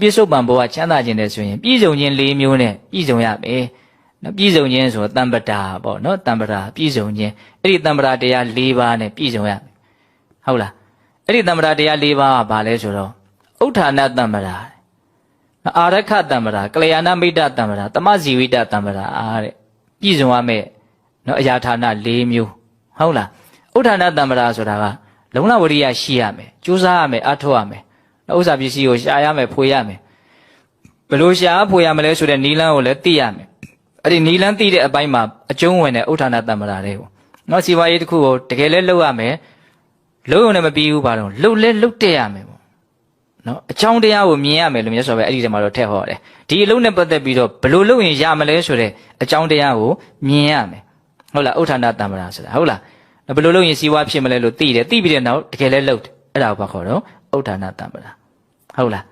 ပြစ္ဆုတ်ပံဘဝချမ်းသာခြင်းတဲ့ဆိုရင်ပြည်စုံခြင်း၄မျိုးနဲ့ပြည်စုံရမယ်နော်ပြည်စုံခြင်းဆိုတော့တမ္ပတာပေါ့နော်တမ္ပတာပြည်စုံခြင်းအဲ့ဒီတမ္ပတာတရား၄ပါးနဲ့ပြည်စုံရမယ်ဟုတ်လားအဲ့ဒီတမ္ပတာတရား၄ပါးကဘာလဲဆိုတော့ဥဋ္ဌာဏတမ္ပတာအာရခတမ္ပတာကလျာဏမိတ်တတမ္ပတာတမဇီဝိတတမ္ပတာအားတဲ့ပြည်စုံရမယ်နော်အရာဌာန၄မျိုးဟုတ်လားဥဋ္ဌာဏတမ္ပတာဆိုတာကလုံလဝရိယရှိရမယ်ကြိုးစားရမယ်အထောက်ရမယ် ဥစ္စာပစ္စည်းကိုရှာရမယ်ဖွေရမယ်ဘယ်လိုရှာဖွေရမလဲဆိုတဲ့နီလန်းကိုလည်းသိရမယ်အဲ့ဒီနီလန်းသိတဲ့အပိုင်းမှာအကျုံးဝင်တဲ့ဥဋ္ဌာဏတမ္ပတာတွေကိုနော်စီဝါရေးတစ်ခုကိုတကယ်လဲလုပ်ရမယ်လုပ်ရုံနဲ့မပြီးဘူးပါတော့လှုပ်လဲလှုပ်တက်ရမယ်ပေါ့နော်အကြောင်းတရားကိုမြင်ရမယ်လို့မြတ်စွာဘုရားအဲ့ဒီထဲမှာတော့ထည့်ဟောတယ်ဒီအလုံးနဲ့ပတ်သက်ပြီးတော့ဘယ်လိုလုပ်ရင်ရမလဲဆိုတဲ့အကြောင်းတရားကိုမြင်ရမယ်ဟုတ်လားဥဋ္ဌာဏတမ္ပတာဆိုတာဟုတ်လားဘယ်လိုလုပ်ရင်စီဝါဖြစ်မလဲလို့သိတယ်သိပြီးတဲ့နောက်တကယ်လဲလှုပ်တယ်အဲ့ဒါကိုဘာခေါ်တော့ဥဋ္ဌာဏတမ္ပတာ ဟုတ်လား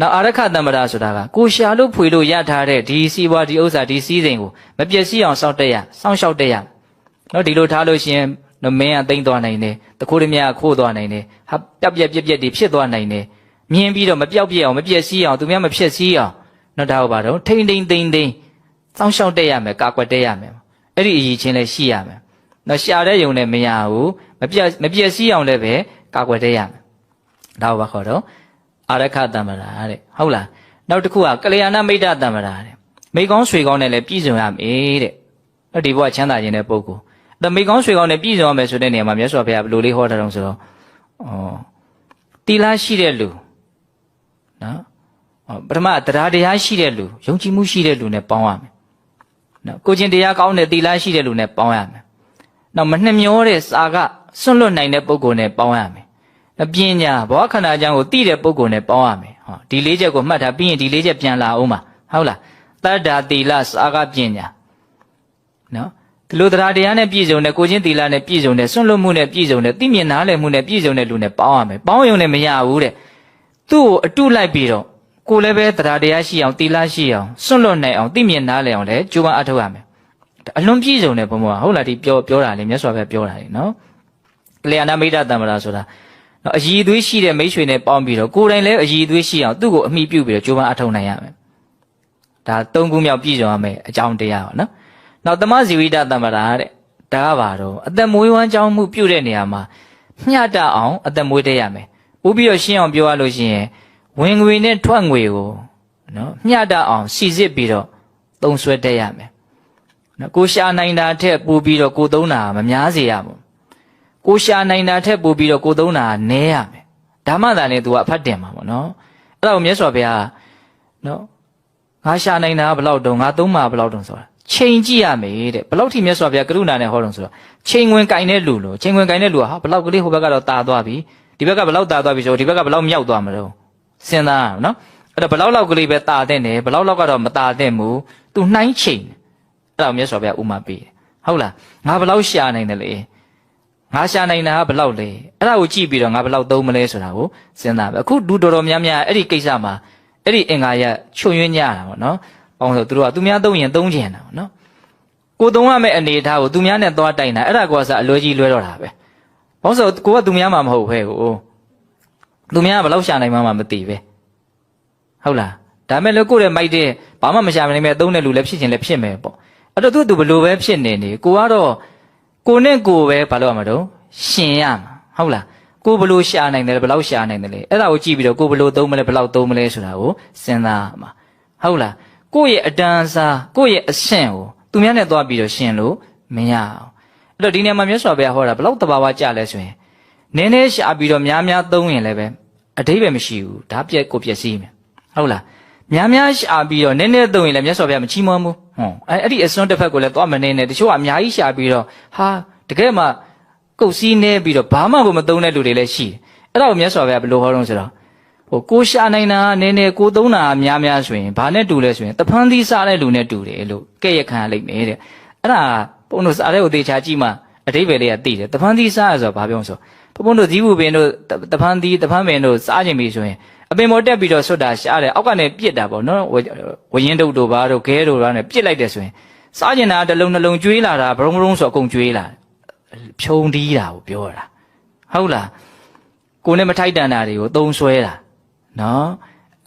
နောက်အာရခတမ္ပတာဆိုတာကကိုရှာလို့ဖွေလို့ရထားတဲ့ဒီစီဝါဒီဥစ္စာဒီစည်းစိမ်ကိုမပျက်စီးအောင်စောင့်တက်ရစောင့်ရှောက်တက်ရနော်ဒီလိုထားလို့ရှိရင်နော်မင်းကတိမ့်သွားနိုင်တယ်တခိုးရမြကခိုးသွားနိုင်တယ်ဟာပြက်ပြက်ပြက်ပြက်တွေဖြစ်သွားနိုင်တယ်မြင်ပြီးတော့မပြောက်ပြက်အောင်မပျက်စီးအောင်သူများမဖြစ်စီးအောင်နော်ဒါဟုတ်ပါတော့ထိမ့်ထိမ့်သိမ့်သိမ့်စောင့်ရှောက်တက်ရမယ်ကာကွယ်တက်ရမယ်အဲ့ဒီအရေးချင်းလည်းရှိရမယ်နော်ရှာတဲ့ယုံနဲ့မရဘူးမပြက်မပျက်စီးအောင်လည်းပဲကာကွယ်တက်ရမယ်ဒါဟုတ်ပါခေါ်တော့ အာရခတမ္မရာတဲ့ဟုတ်လားနောက်တစ်ခုကကလျာဏမိတ်တတမ္မရာတဲ့မိကောင်းဆွေကောင်းနဲ့လည်းပြည့်စုံရမယ်တဲ့နော်ဒီဘဝချမ်းသာခြင်းတဲ့ပုဂ္ဂိုလ်အဲ့မိကောင်းဆွေကောင်းနဲ့ပြည့်စုံရမယ်ဆိုတဲ့နေရာမှာမြတ်စွာဘုရားဘယ်လိုလေးဟောထားတော့ဆိုတော့ဩတီလာရှိတဲ့လူနော်ဩပထမတရားတရားရှိတဲ့လူယုံကြည်မှုရှိတဲ့လူနဲ့ပေါင်းရမယ်နော်ကိုကျင်တရားကောင်းတဲ့တီလာရှိတဲ့လူနဲ့ပေါင်းရမယ်နောက်မနှမျောတဲ့စာကစွန့်လွတ်နိုင်တဲ့ပုဂ္ဂိုလ်နဲ့ပေါင်းရမယ်အ ပညာဘောခန္ဓာအကြောင်းကိုသိတဲ့ပုဂ္ဂိုလ်နဲ့ပေါင်းရမယ်ဟောဒီလေးချက်ကိုမှတ်ထားပြီးရင်ဒီလေးချက်ပြန်လာအောင်ပါဟုတ်လားတတ္တာတိလစာကပညာနော်ဒီလိုတရားတရားနဲ့ပြည့်စုံတဲ့ကိုချင်းတိလနဲ့ပြည့်စုံတဲ့စွန့်လွတ်မှုနဲ့ပြည့်စုံတဲ့သိမြင်နားလည်မှုနဲ့ပြည့်စုံတဲ့လူနဲ့ပေါင်းရမယ်ပေါင်းရုံနဲ့မရဘူးတဲ့သူ့ကိုအတုလိုက်ပြီးတော့ကိုလည်းပဲတရားတရားရှိအောင်တိလရှိအောင်စွန့်လွတ်နိုင်အောင်သိမြင်နားလည်အောင်လည်းကြိုးပမ်းအထောက်ရမယ်အလွန်ပြည့်စုံတဲ့ဘုံဘုံဟုတ်လားဒီပြောပြောတာလေမြတ်စွာဘုရားပြောတာလေနော်ကလျာဏမိတ်တတမ္မရာဆိုတာ နော်အည်သွေးရှိတဲ့မိတ်ဆွေနဲ့ပေါင်းပြီးတော့ကိုယ်တိုင်လည်းအည်သွေးရှိအောင်သူ့ကိုအမိပြုပြီးတော့ကြိုးပမ်းအထောက်နိုင်ရမယ်ဒါသုံးခုမြောက်ပြည့်စုံရမယ်အကြောင်းတရားပါနော်နောက်သမဇီဝိတတမ္မရာတဲ့ဒါကပါတော့အသက်မွေးဝမ်းကြောင်းမှုပြုတဲ့နေရာမှာမျှတအောင်အသက်မွေးတဲ့ရမယ်ပို့ပြီးတော့ရှင်းအောင်ပြောရလို့ရှိရင်ဝင်ငွေနဲ့ထွက်ငွေကိုနော်မျှတအောင်စီစစ်ပြီးတော့သုံးဆွဲတဲ့ရမယ်နော်ကိုရှာနိုင်တာထက်ပိုပြီးတော့ကိုသုံးတာမများစေရဘူး ကိုရှာနိုင်တာထက်ပိုပြီးတော့ကိုသုံးတာနည်းရမယ်ဒါမှသာလေ तू ကအဖတ်တင်မှာပေါ့နော်အဲ့ဒါကိုမြတ်စွာဘုရားနော်ငါရှာနိုင်တာဘယ်လောက်တုံးငါသုံးမှာဘယ်လောက်တုံးဆိုတာချိန်ကြည့်ရမယ်တဲ့ဘယ်လောက်ထိမြတ်စွာဘုရားကရုဏာနဲ့ဟောတုံးဆိုတော့ချိန်ဝင်ကင်တဲ့လူလို့ချိန်ဝင်ကင်တဲ့လူကဟာဘယ်လောက်ကလေးဟိုဘက်ကတော့တာသွားပြီဒီဘက်ကဘယ်လောက်တာသွားပြီဆိုတော့ဒီဘက်ကဘယ်လောက်မြောက်သွားမလို့စဉ်းစားရအောင်နော်အဲ့တော့ဘယ်လောက်လောက်ကလေးပဲတာတဲ့တယ်ဘယ်လောက်လောက်ကတော့မတာတဲ့ဘူး तू နှိုင်းချိန်အဲ့ဒါကိုမြတ်စွာဘုရားဥမာပေးတယ်ဟုတ်လားငါဘယ်လောက်ရှာနိုင်တယ်လေ ငါရှာနိုင်တာကဘယ်လောက်လဲအဲ့ဒါကိုကြည့်ပြီးတော့ငါဘယ်လောက်သုံးမလဲဆိုတာကိုစဉ်းစားပဲအခုဒူတော်တော်များများအဲ့ဒီကိစ္စမှာအဲ့ဒီအင်္ဂါရချွန်ယွင်းကြတာပေါ့နော်။ပေါင်းဆိုသူတို့ကသူများသုံးရင်သုံးချင်တာပေါ့နော်။ကိုသုံးရမယ့်အနေအထားကိုသူများနဲ့သွားတိုင်တာအဲ့ဒါကောစားအလွယ်ကြီးလွဲတော့တာပဲ။ပေါင်းဆိုကိုကသူများမှမဟုတ်ဘဲကို။သူများကဘယ်လောက်ရှာနိုင်မှမမသိပဲ။ဟုတ်လား။ဒါမဲ့လို့ကိုယ့်ရဲ့မိုက်တဲ့ဘာမှမရှာနိုင်မဲ့သုံးတဲ့လူလည်းဖြစ်ချင်လည်းဖြစ်မယ်ပေါ့။အဲ့တော့သူကသူဘလို့ပဲဖြစ်နေနေကိုကတော့ ကိုနဲ့ကိုပဲဘာလို့ရမှာတော့ရှင်ရမှာဟုတ်လားကိုဘလို့ရှာနိုင်တယ်ဘယ်လောက်ရှာနိုင်တယ်လဲအဲ့ဒါကိုကြည့်ပြီးတော့ကိုဘလို့သုံးမလဲဘယ်လောက်သုံးမလဲဆိုတာကိုစဉ်းစားမှာဟုတ်လားကိုယ့်ရဲ့အတန်းစားကိုယ့်ရဲ့အဆင့်ကိုသူများနဲ့သွားပြီးတော့ရှင်လို့မရအောင်အဲ့တော့ဒီနေရာမှာမြတ်စွာဘုရားဟောတာဘယ်လောက်တဘာဝကြလဲဆိုရင်နည်းနည်းရှာပြီးတော့များများသုံးရင်လည်းပဲအတိပ္ပယ်မရှိဘူးဒါပြက်ကိုပြက်စီးမယ်ဟုတ်လား များများရှာပြီးတော့နည်းနည်းသုံးရင်လည်းမြတ်စွာဘုရားမချီးမွမ်းဘူးဟွန်းအဲ့အဲ့ဒီအစွန်းတစ်ဖက်ကိုလည်းသွားမနေနဲ့တချို့ကအများကြီးရှာပြီးတော့ဟာတကယ်မှကုတ်စည်းနေပြီးတော့ဘာမှမသုံးတဲ့လူတွေလည်းရှိတယ်အဲ့ဒါကိုမြတ်စွာဘုရားဘယ်လိုဟောတော့ဆိုတော့ဟိုကိုရှာနိုင်တာနည်းနည်းကိုသုံးတာများများဆိုရင်ဘာနဲ့တူလဲဆိုရင်တဖန်းသီးစားတဲ့လူနဲ့တူတယ်လို့ကဲ့ရခံရလိမ့်မယ်တဲ့အဲ့ဒါဘုန်းတို့စားတဲ့ကိုသေချာကြည့်မှအတိပ္ပယ်လေးကသိတယ်တဖန်းသီးစားရဆိုတော့ဘာပြောဆိုဘုန်းတို့ဇီးဘူးပင်တို့တဖန်းသီးတဖန်းပင်တို့စားခြင်းပြီဆိုရင် အပင်ပေါ်တက်ပြီးတော့ဆွတ်တာရှားတယ်အောက်ကနေပြစ်တာပေါ့နော်ဝရင်တုတ်တို့ဘာတို့ခဲတို့ဘာနဲ့ပြစ်လိုက်တယ်ဆိုရင်စားကျင်တာတစ်လုံးနှလုံးကျွေးလာတာဘရုံဘရုံဆိုအကုန်ကျွေးလာဖြုံတီးတာကိုပြောတာဟုတ်လားကိုနဲ့မထိုက်တန်တာတွေကိုသုံးဆွဲတာနော်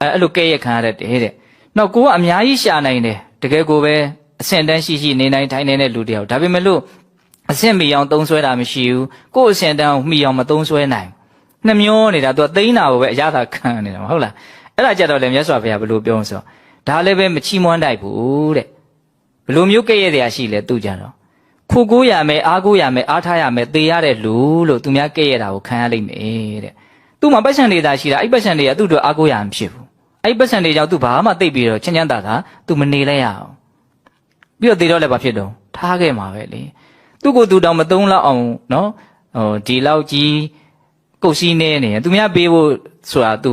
အဲအဲ့လိုကဲ့ရဲ့ခံရတဲ့တဲ့တဲ့နောက်ကိုကအများကြီးရှာနိုင်တယ်တကယ်ကိုပဲအဆင့်တန်းရှိရှိနေနိုင်ထိုင်နေတဲ့လူတယောက်ဒါပေမဲ့လို့အဆင့်မီအောင်သုံးဆွဲတာမရှိဘူးကိုယ့်အဆင့်တန်းကိုမီအောင်မသုံးဆွဲနိုင်ဘူး နှမျောနေတာသူကသိန်းတာကိုပဲအရသာခံနေတာမဟုတ်လားအဲ့ဒါကြတော့လေမြတ်စွာဘုရားဘယ်လိုပြောဆိုဒါလည်းပဲမချီးမွမ်းတတ်ဘူးတဲ့ဘယ်လိုမျိုးကဲ့ရဲ့တရားရှိလဲသူကြတော့ခုကိုရမယ်အားကိုရမယ်အားထားရမယ်သေရတဲ့လူလို့သူများကဲ့ရဲ့တာကိုခံရလိမ့်မယ်တဲ့သူ့မှာပတ်စံနေတာရှိတာအဲ့ပတ်စံတွေကသူ့အတွက်အားကိုရမှာဖြစ်ဘူးအဲ့ပတ်စံတွေကြောင့်သူဘာမှသိပ်ပြီးတော့ချမ်းချမ်းသာသာသူမနေလဲရအောင်ပြီးတော့သေတော့လည်းဘာဖြစ်တော့ထားခဲ့မှာပဲလေသူ့ကိုယ်သူတောင်မသုံးလောက်အောင်နော်ဟိုဒီလောက်ကြီး ကုတ်စည်းနေနေရင်သူများပေးဖို့ဆိုတာသူ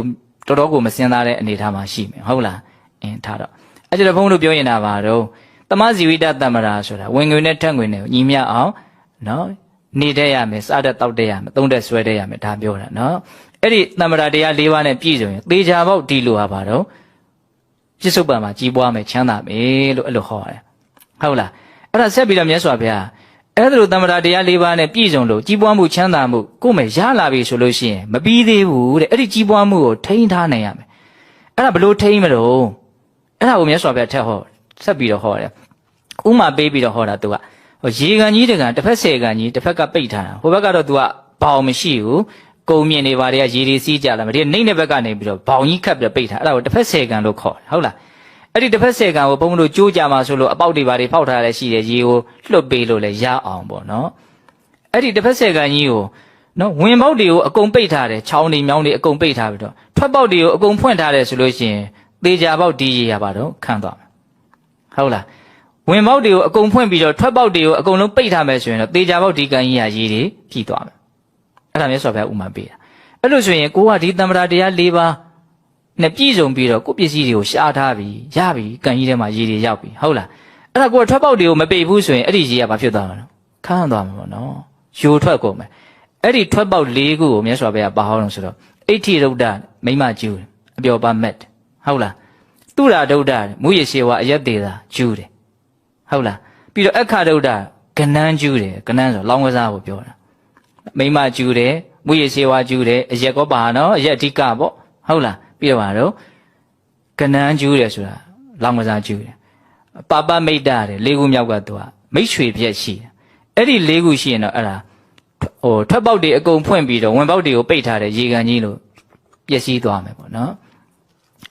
တော်တော်ကိုမစင်သားတဲ့အနေအထားမှာရှိမယ်ဟုတ်လားအင်းထားတော့အဲ့ဒါဘုန်းတို့ပြောရင်တာပါတော့တမဇီဝိတတမ္မရာဆိုတာဝင်ငွေနဲ့ထက်ငွေနဲ့ညီမျှအောင်နော်နေတတ်ရမယ်စားတတ်တောက်တတ်ရမယ်သုံးတတ်ဆွဲတတ်ရမယ်ဒါပြောတာနော်အဲ့ဒီတမ္မရာတရား၄ပါးနဲ့ပြည့်စုံရင်သေချာပေါက်ဒီလိုဟာပါတော့ပြစ္ဆုတ်ပံမှာကြီးပွားမယ်ချမ်းသာမယ်လို့အဲ့လိုဟောတယ်ဟုတ်လားအဲ့ဒါဆက်ပြီးတော့မြတ်စွာဘုရား အဲ့ဒါလိုတမ္မရာတရား၄ပါးနဲ့ပြည့်စုံလို့ကြီးပွားမှုချမ်းသာမှုကိုယ်မယ်ရလာပြီဆိုလို့ရှိရင်မပြီးသေးဘူးတဲ့အဲ့ဒီကြီးပွားမှုကိုထိန်းထားနိုင်ရမယ်အဲ့ဒါဘလို့ထိန်းမလို့အဲ့ဒါကိုမြတ်စွာဘုရားထက်ဟောဆက်ပြီးတော့ဟောတယ်ဥမာပေးပြီးတော့ဟောတာသူကဟိုရေကန်ကြီးတကန်တစ်ဖက်ဆယ်ကန်ကြီးတစ်ဖက်ကပိတ်ထားတာဟိုဘက်ကတော့သူကဘောင်မရှိဘူးကုံမြင်နေပါတွေကရေတွေစီးကြလာမဒီနှိမ့်တဲ့ဘက်ကနေပြီးတော့ဘောင်ကြီးခတ်ပြီးတော့ပိတ်ထားအဲ့ဒါကိုတစ်ဖက်ဆယ်ကန်လို့ခေါ်တယ်ဟုတ်လား အဲ့ဒီတစ်ဖက်ဆယ်ကန်ကိုဘုံတို့ကြိုးကြမှာဆိုလို့အပေါက်တွေပါတွေဖောက်ထားရရှိတယ်ရေကိုလွတ်ပေးလို့လည်းရအောင်ပေါ့နော်အဲ့ဒီတစ်ဖက်ဆယ်ကန်ကြီးကိုနော်ဝင်ပေါက်တွေကိုအကုန်ပိတ်ထားတယ်ချောင်းတွေမြောင်းတွေအကုန်ပိတ်ထားပြီးတော့ထွက်ပေါက်တွေကိုအကုန်ဖွင့်ထားတယ်ဆိုလို့ရှိရင်သေချာပေါက်ဒီရေရပါတော့ခန့်သွားမယ်ဟုတ်လားဝင်ပေါက်တွေကိုအကုန်ဖွင့်ပြီးတော့ထွက်ပေါက်တွေကိုအကုန်လုံးပိတ်ထားမယ်ဆိုရင်တော့သေချာပေါက်ဒီကန်ကြီးရရေတွေဖြီးသွားမယ်အဲ့ဒါမျိုးဆိုတော့ဥမာပေးတာအဲ့လိုဆိုရင်ကိုကဒီတမ္ပရာတရား၄ပါး နဲ့ပြည့်စုံပြီးတော့ကိုယ့်ပစ္စည်းတွေကိုရှားထားပြီးရပြီကန်ကြီးထဲမှာရေတွေရောက်ပြီဟုတ်လားအဲ့ဒါကိုကထွက်ပေါက်တွေကိုမပိတ်ဘူးဆိုရင်အဲ့ဒီရေကဘာဖြစ်သွားမှာလဲခန်းသွားမှာပေါ့နော်ယိုထွက်ကုန်မယ်အဲ့ဒီထွက်ပေါက်၄ခုကိုမြတ်စွာဘုရားပါဟောလို့ဆိုတော့အဋ္ဌိရုဒ္ဒမိမကျူးအပျော်ပါမက်ဟုတ်လားတုရာဒုဒ္ဒမူရရှိဝအယက်သေးတာကျူးတယ်ဟုတ်လားပြီးတော့အခါဒုဒ္ဒကနန်းကျူးတယ်ကနန်းဆိုလောင်းကစားကိုပြောတာမိမကျူးတယ်မူရရှိဝကျူးတယ်အရက်ကောပါနော်အရက်အဓိကပေါ့ဟုတ်လား ပြီးတော့ပါတော့ကနန်းကျူးတယ်ဆိုတာလောင်းကစားကျူးတယ်ပါပမိတ်တာတယ်လေးခုမြောက်ကသူကမိတ်ရွှေပြက်ရှိတယ်အဲ့ဒီလေးခုရှိရင်တော့အဲ့ဒါဟိုထွက်ပေါက်တွေအကုန်ဖွင့်ပြီးတော့ဝင်ပေါက်တွေကိုပိတ်ထားတယ်ရေကန်ကြီးလို့ပျက်စီးသွားမယ်ပေါ့နော်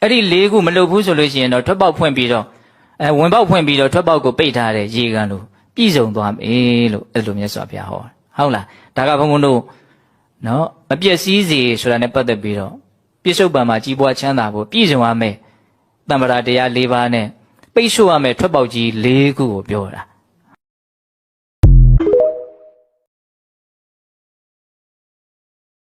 အဲ့ဒီလေးခုမလုပ်ဘူးဆိုလို့ရှိရင်တော့ထွက်ပေါက်ဖွင့်ပြီးတော့အဲဝင်ပေါက်ဖွင့်ပြီးတော့ထွက်ပေါက်ကိုပိတ်ထားတဲ့ရေကန်လို့ပြည့်စုံသွားမယ်လို့အဲ့လိုမြတ်စွာဘုရားဟောဟုတ်လားဒါကဘုန်းဘုန်းတို့နော်မပျက်စီးစေဆိုတာနဲ့ပတ်သက်ပြီးတော့ ပြစ္ဆုတ်ပံမှာကြီးပွားချမ်းသာဖို့ပြည့်စုံရမယ်တမ္ပရာတရား၄ပါးနဲ့ပိတ်ဆို့ရမယ်ထွက်ပေါက်ကြီး၄ခုကိုပြောတာ